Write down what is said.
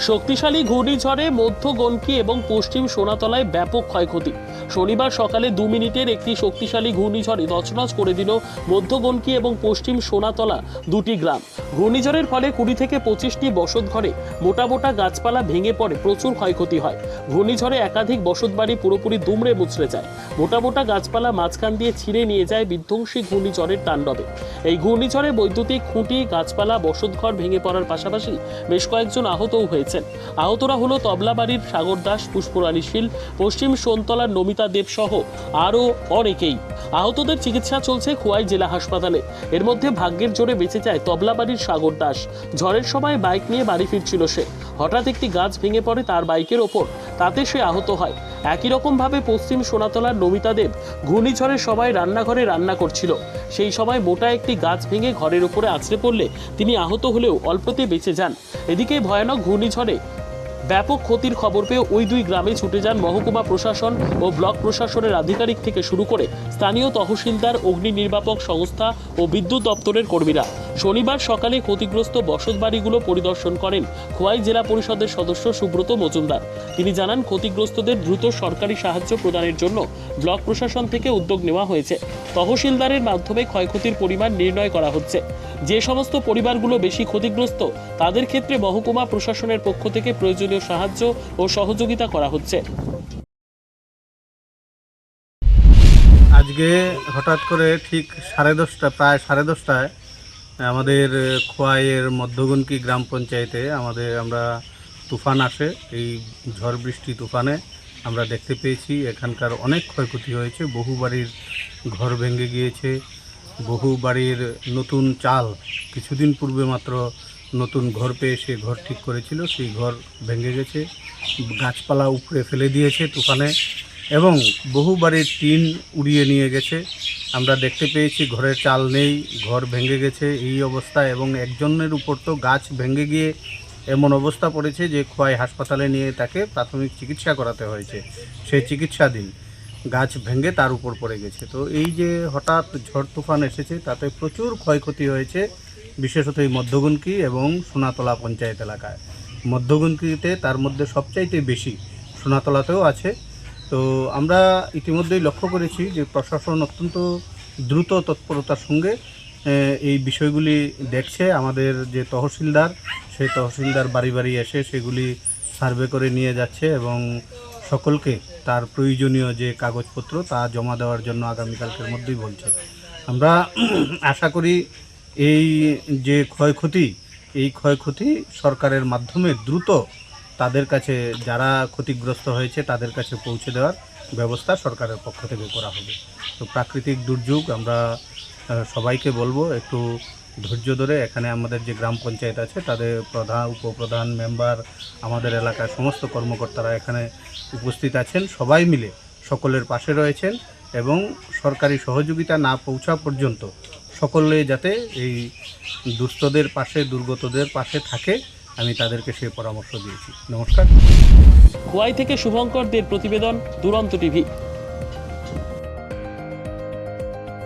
শক্তিশালী ঘূর্ণিঝড়ে মধ্য গণকি এবং পশ্চিম সোনাতলায় ব্যাপক ক্ষয়ক্ষতি। শনিবার সকালে দু মিনিটের একটি শক্তিশালী ঘূর্ণিঝড়ে তছনছ করে দিল মধ্য গনকি এবং পশ্চিম সোনাতলা দুটি গ্রাম। ঘূর্ণিঝড়ের ফলে কুড়ি থেকে পঁচিশটি বসতঘরে মোটা মোটা গাছপালা ভেঙে পড়ে, প্রচুর ক্ষয়ক্ষতি হয়। ঘূর্ণিঝড়ে একাধিক বসতবাড়ি পুরোপুরি দুমড়ে মুচড়ে যায়। মোটা মোটা গাছপালা মাঝখান দিয়ে ছিঁড়ে নিয়ে যায় বিধ্বংসী ঘূর্ণিঝড়ের তাণ্ডবে। এই ঘূর্ণিঝড়ে বৈদ্যুতিক খুঁটি, গাছপালা, বসতঘর ভেঙে পড়ার পাশাপাশি বেশ কয়েকজন আহতও হয়েছেন। আহতরা হলো তবলাবাড়ির সাগর দাস পুষ্পরানী শীল, পশ্চিম সোনতলার নমিতা দেব সহ আরও অনেকেই। আহতদের চিকিৎসা চলছে খোয়াই জেলা হাসপাতালে। এর মধ্যে ভাগ্যের জোরে বেঁচে যায় তবলাবাড়ির সাগর দাস। ঝড়ের সময় বাইক নিয়ে বাড়ি ফিরছিল সে। হঠাৎ একটি গাছ ভেঙে পড়ে তার বাইকের ওপর। তাতে সে আহত হয়। একই রকমভাবে পশ্চিম সোনাতলার নমিতা দেব ঘূর্ণিঝড়ের সবাই রান্নাঘরে রান্না করছিল। সেই সময় মোটা একটি গাছ ভেঙে ঘরের উপরে আছড়ে পড়লে তিনি আহত হলেও অল্পতে বেঁচে যান। এদিকে ভয়ানক ঘূর্ণিঝড়ে ব্যাপক ক্ষতির খবর পেয়ে ওই দুই গ্রামে ছুটে যান মহকুমা প্রশাসন ও ব্লক প্রশাসনের আধিকারিক থেকে শুরু করে স্থানীয় তহসিলদার, অগ্নি নির্বাপক সংস্থা ও বিদ্যুৎ দপ্তরের কর্মীরা। শনিবার সকালে ক্ষতিগ্রস্ত বসতবাড়িগুলো পরিদর্শন করেন খোয়াই জেলা পরিষদের সদস্য সুব্রত মজুমদার। তিনি জানান, ক্ষতিগ্রস্তদের দ্রুত সরকারি সাহায্য প্রদানের জন্য ব্লক প্রশাসন থেকে উদ্যোগ নেওয়া হয়েছে। তহসিলদারের মাধ্যমে ক্ষয়ক্ষতির পরিমাণ নির্ণয় করা হচ্ছে। যে সমস্ত পরিবারগুলো বেশি ক্ষতিগ্রস্ত, তাদের ক্ষেত্রে মহকুমা প্রশাসনের পক্ষ থেকে প্রয়োজনীয় সাহায্য ও সহযোগিতা করা হচ্ছে। আজকে হঠাৎ করে ঠিক সাড়ে দশটা, প্রায় সাড়ে দশটায়, আমাদের খোয়াইয়ের মধ্যগনকি গ্রাম পঞ্চায়েতে আমাদের আমরা তুফান আসে। এই ঝড় বৃষ্টি তুফানে আমরা দেখতে পেয়েছি, এখানকার অনেক ক্ষয়ক্ষতি হয়েছে। বহু বাড়ির ঘর ভেঙে গিয়েছে। বহু বাড়ির নতুন চাল কিছুদিন পূর্বে মাত্র নতুন ঘর পেয়ে সে ঘর ঠিক করেছিল, সেই ঘর ভেঙে গেছে, গাছপালা উপড়ে ফেলে দিয়েছে তুফানে, এবং বহু বাড়ির টিন উড়িয়ে নিয়ে গেছে। আমরা দেখতে পেয়েছি ঘরের চাল নেই, ঘর ভেঙে গেছে এই অবস্থা এবং একজনের উপর তো গাছ ভেঙে গিয়ে এমন অবস্থা পড়েছে যে খোয়াই হাসপাতালে নিয়ে তাকে প্রাথমিক চিকিৎসা করাতে হয়েছে সেই চিকিৎসাধীন। গাছ ভেঙে তার উপর পড়ে গেছে। তো এই যে হঠাৎ ঝড় তুফান এসেছে, তাতে প্রচুর ক্ষয়ক্ষতি হয়েছে। বিশেষত এই মধ্যগুনকি এবং সোনাতলা পঞ্চায়েত এলাকায়। মধ্যগুনকিতে তার মধ্যে সবচাইতে বেশি সোনাতলাতেও আছে। তো আমরা ইতিমধ্যেই লক্ষ্য করেছি যে প্রশাসন অত্যন্ত দ্রুত তৎপরতার সঙ্গে এই বিষয়গুলি দেখছে। আমাদের যে তহসিলদার, সেই তহসিলদার বাড়ি বাড়ি এসে সেগুলি সার্ভে করে নিয়ে যাচ্ছে এবং সকলকে তার প্রয়োজনীয় যে কাগজপত্র তা জমা দেওয়ার জন্য আগামীকালকের মধ্যেই বলছে। আমরা আশা করি এই যে ক্ষয়ক্ষতি, এই ক্ষয়ক্ষতি সরকারের মাধ্যমে দ্রুত তাদের কাছে, যারা ক্ষতিগ্রস্ত হয়েছে, তাদের কাছে পৌঁছে দেওয়ার ব্যবস্থা সরকারের পক্ষ থেকে করা হবে। তো প্রাকৃতিক দুর্যোগ আমরা সবাইকে বলব, একটু ধৈর্য ধরে এখানে আমাদের যে গ্রাম পঞ্চায়েত আছে, তাদের প্রধান, উপপ্রধান মেম্বার, আমাদের এলাকার সমস্ত কর্মকর্তারা এখানে উপস্থিত আছেন। সবাই মিলে সকলের পাশে রয়েছেন এবং সরকারি সহযোগিতা না পৌঁছা পর্যন্ত সকলে যাতে এই দুস্থদের পাশে, দুর্গতদের পাশে থাকে, আমি তাদেরকে সে পরামর্শ দিয়েছি। নমস্কার। খোয়াই থেকে শুভঙ্করদের প্রতিবেদন, দুরন্ত টিভি।